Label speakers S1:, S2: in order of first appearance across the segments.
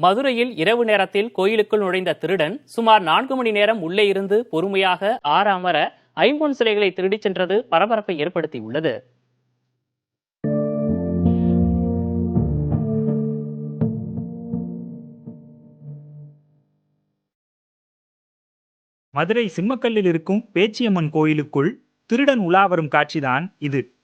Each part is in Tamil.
S1: மதுரையில் இரவு நேரத்தில் கோயிலுக்குள் நுழைந்த திருடன் சுமார் நான்கு மணி நேரம் உள்ளே இருந்து பொறுமையாக ஆற அமர ஐம்பொன் சிலைகளை திருடிச் சென்றது பரபரப்பை ஏற்படுத்தியுள்ளது.
S2: மதுரை சிம்மக்கல்லில் இருக்கும் பேச்சியம்மன் கோயிலுக்குள் திருடன் உலாவரும் காட்சிதான் இது.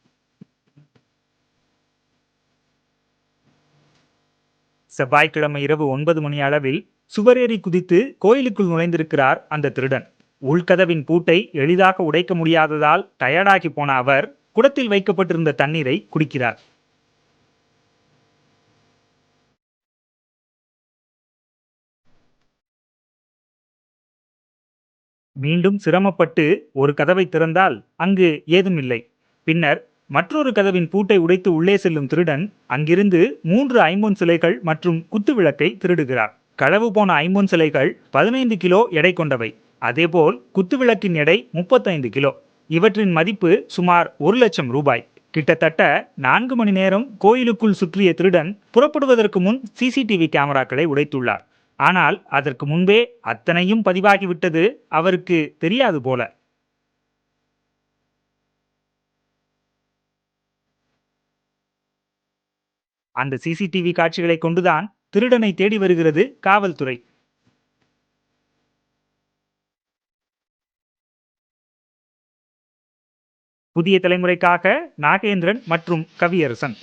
S2: செவ்வாய்க்கிழமை இரவு ஒன்பது மணி அளவில் சுவரேறி குதித்து கோயிலுக்குள் நுழைந்திருக்கிறார் அந்த திருடன். உள்கதவின் பூட்டை எளிதாக உடைக்க முடியாததால் டயர்டாகி போன அவர் குடத்தில் வைக்கப்பட்டிருந்த தண்ணீரை குடிக்கிறார். மீண்டும் சிரமப்பட்டு ஒரு கதவை திறந்தால் அங்கு ஏதும் இல்லை பின்னர் மற்றொரு கதவின் பூட்டை உடைத்து உள்ளே செல்லும் திருடன் அங்கிருந்து மூன்று ஐம்பொன் சிலைகள் மற்றும் குத்து விளக்கை திருடுகிறார். களவு போன ஐம்பொன் சிலைகள் பதினைந்து கிலோ எடை கொண்டவை. அதேபோல் குத்து விளக்கின் எடை முப்பத்தைந்து கிலோ. இவற்றின் மதிப்பு சுமார் ஒரு லட்சம் ரூபாய். கிட்டத்தட்ட நான்கு மணி நேரம் கோயிலுக்குள் சுற்றிய திருடன் புறப்படுவதற்கு முன் சிசிடிவி கேமராக்களை உடைத்துள்ளார். ஆனால் அதற்கு முன்பே அத்தனையும் பதிவாகிவிட்டது அவருக்கு தெரியாது போல. அந்த சிசிடிவி காட்சிகளை கொண்டுதான் திருடனை தேடி வருகிறது காவல்துறை. புதிய தலைமுறைக்காக நாகேந்திரன் மற்றும் கவியரசன்.